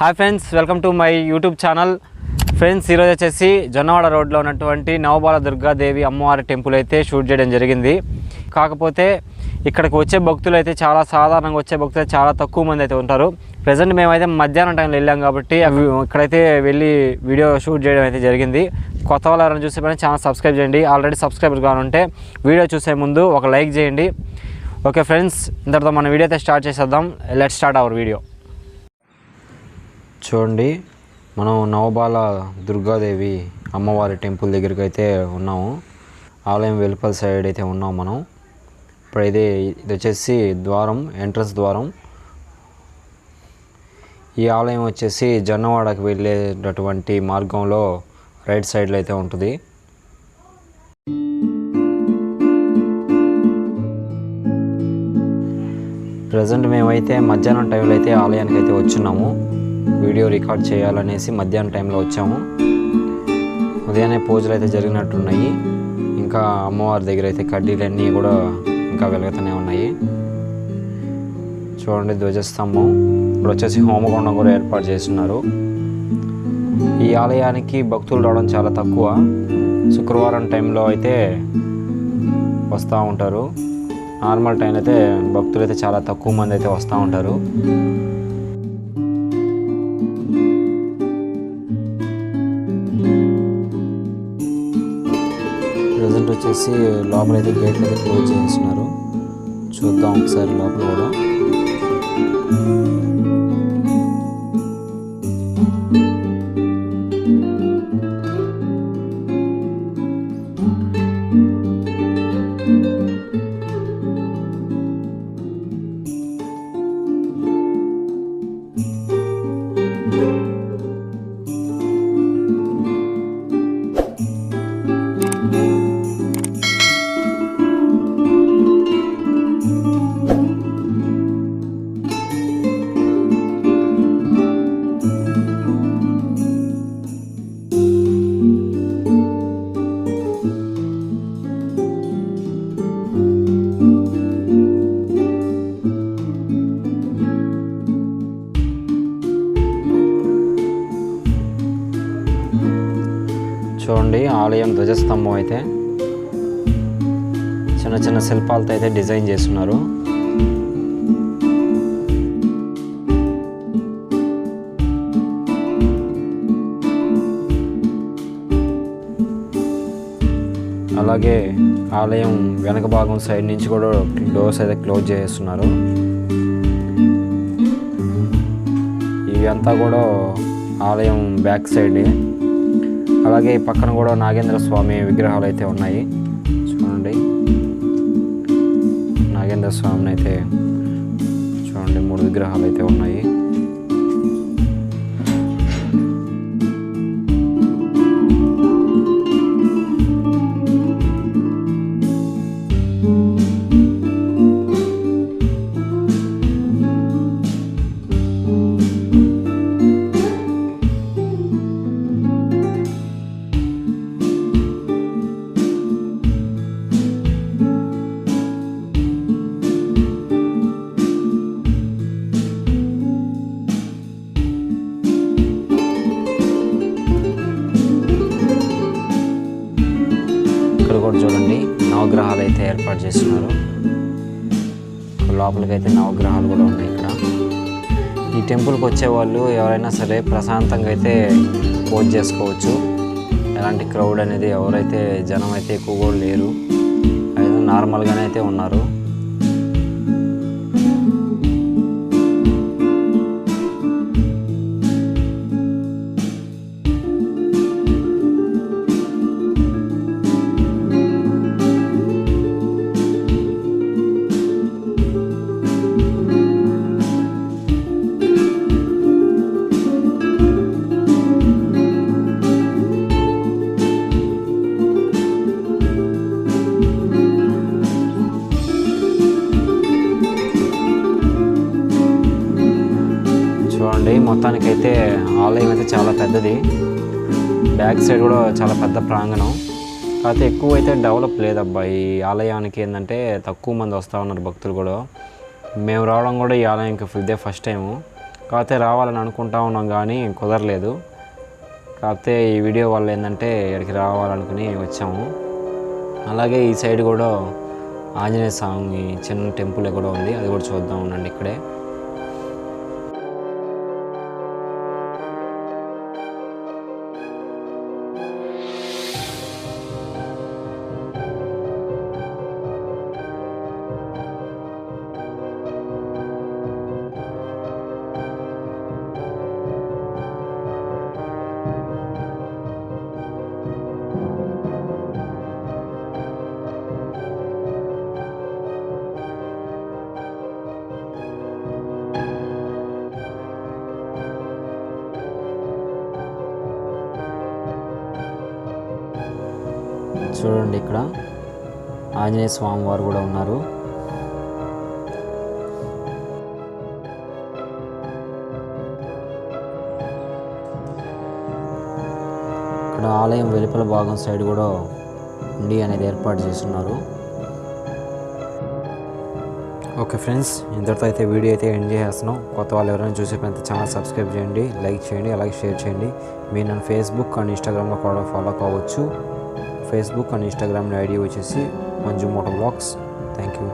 Hi friends welcome to my YouTube channel friends ఈరోజు వచ్చేసి జొన్నవాడ రోడ్లో ఉన్నటువంటి నవబాల దుర్గాదేవి అమ్మవారి టెంపుల్ అయితే షూట్ చేయడం జరిగింది. కాకపోతే ఇక్కడికి వచ్చే భక్తులు అయితే చాలా సాధారణంగా వచ్చే భక్తులు అయితే చాలా తక్కువ మంది అయితే ఉంటారు. ప్రజెంట్ మేమైతే మధ్యాహ్నం టైంలో వెళ్ళాం కాబట్టి ఇక్కడైతే వెళ్ళి వీడియో షూట్ చేయడం అయితే జరిగింది. కొత్త వాళ్ళు ఎవరైనా చూసే పని ఛానల్ సబ్స్క్రైబ్ చేయండి. ఆల్రెడీ సబ్స్క్రైబర్ కానుంటే వీడియో చూసే ముందు ఒక లైక్ చేయండి. ఓకే ఫ్రెండ్స్ ఇంతటితో మన వీడియో అయితే స్టార్ట్ చేసేద్దాం. లెట్ స్టార్ట్ అవర్ వీడియో చూడండి మనం నవబాల దుర్గాదేవి అమ్మవారి టెంపుల్ దగ్గరికి అయితే ఉన్నాము. ఆలయం వెలుపల సైడ్ అయితే ఉన్నాం మనం. ఇప్పుడు ఇది ఇది వచ్చేసి ద్వారం ఎంట్రన్స్ ద్వారం. ఈ ఆలయం వచ్చేసి జన్నవాడకు వెళ్ళేటటువంటి మార్గంలో రైట్ సైడ్లో అయితే ఉంటుంది. ప్రజెంట్ మేమైతే మధ్యాహ్నం టైంలో అయితే ఆలయానికి అయితే వచ్చున్నాము వీడియో రికార్డ్ చేయాలనేసి మధ్యాహ్నం టైంలో వచ్చాము. ఉదయాన్నే పూజలు అయితే జరిగినట్టున్నాయి. ఇంకా అమ్మవారి దగ్గర అయితే కడ్డీలన్నీ కూడా ఇంకా వెలుగుతూనే ఉన్నాయి. చూడండి ధ్వజస్తంభం. ఇప్పుడు వచ్చేసి హోమగుండం కూడా ఏర్పాటు చేస్తున్నారు. ఈ ఆలయానికి భక్తులు రావడం చాలా తక్కువ. శుక్రవారం టైంలో అయితే వస్తూ ఉంటారు. నార్మల్ టైం అయితే భక్తులు అయితే చాలా తక్కువ మంది అయితే వస్తూ ఉంటారు. ప్రజెంట్ వచ్చేసి లోపల అయితే గేట్లు అయితే క్లోజ్ చేస్తున్నారు. చూద్దాం ఒకసారి లోపల కూడా. చూడండి ఆలయం ధ్వజస్తంభం అయితే. చిన్న చిన్న శిల్పాలతో అయితే డిజైన్ చేస్తున్నారు. అలాగే ఆలయం వెనక భాగం సైడ్ నుంచి కూడా డోర్స్ అయితే క్లోజ్ చేస్తున్నారు. ఇవంతా కూడా ఆలయం బ్యాక్ సైడ్. అలాగే ఈ పక్కన కూడా నాగేంద్ర స్వామి విగ్రహాలు అయితే ఉన్నాయి. చూడండి. నాగేంద్ర స్వామిని అయితే చూడండి మూడు విగ్రహాలు అయితే ఉన్నాయి. ఇక్కడ కూడా చూడండి. నవగ్రహాలు అయితే ఏర్పాటు చేస్తున్నారు. లోపలికి అయితే నవగ్రహాలు కూడా ఉన్నాయి ఇక్కడ. ఈ టెంపుల్కి వచ్చేవాళ్ళు ఎవరైనా సరే ప్రశాంతంగా అయితే పోజ్ చేసుకోవచ్చు. ఎలాంటి క్రౌడ్ అనేది ఎవరైతే జనం అయితే ఎక్కువ కూడా లేరు. అయితే నార్మల్గానే అయితే ఉన్నారు. చూడండి. మొత్తానికైతే ఆలయం అయితే చాలా పెద్దది. బ్యాక్ సైడ్ కూడా చాలా పెద్ద ప్రాంగణం. కాకపోతే ఎక్కువ అయితే డెవలప్ లేదబ్బా ఈ ఆలయానికి ఏంటంటే తక్కువ మంది వస్తూ ఉన్నారు భక్తులు కూడా. మేము రావడం కూడా ఈ ఆలయానికి ఇదే ఫస్ట్ టైము. కాకపోతే రావాలని అనుకుంటా ఉన్నాం కానీ కుదరలేదు. కాకపోతే ఈ వీడియో వల్ల ఏంటంటే ఇక్కడికి రావాలనుకుని వచ్చాము. అలాగే ఈ సైడ్ కూడా ఆంజనేయ స్వామి చిన్న టెంపుల్ కూడా ఉంది. అది కూడా చూద్దాం ఉండండి ఇక్కడే. చూడండి ఇక్కడ. ఆంజనేయ స్వామి వారు కూడా ఉన్నారు. ఇక్కడ ఆలయం వెలుపల భాగం సైడ్ కూడా ఉండి అనేది ఏర్పాటు చేస్తున్నారు. ఓకే ఫ్రెండ్స్ ఇంతటితో అయితే వీడియో అయితే ఎండ్ చేసేస్తున్నాం కొత్త వాళ్ళు ఎవరైనా చూసేపోయినంత ఛానల్ సబ్స్క్రైబ్ చేయండి లైక్ చేయండి అలాగే షేర్ చేయండి. మీరు నన్ను ఫేస్బుక్ అండ్ ఇన్స్టాగ్రామ్లో కూడా ఫాలో కావచ్చు. ఫేస్బుక్ అండ్ ఇన్స్టాగ్రామ్ ఐడి వచ్చేసి Manju moto blogs. Thank you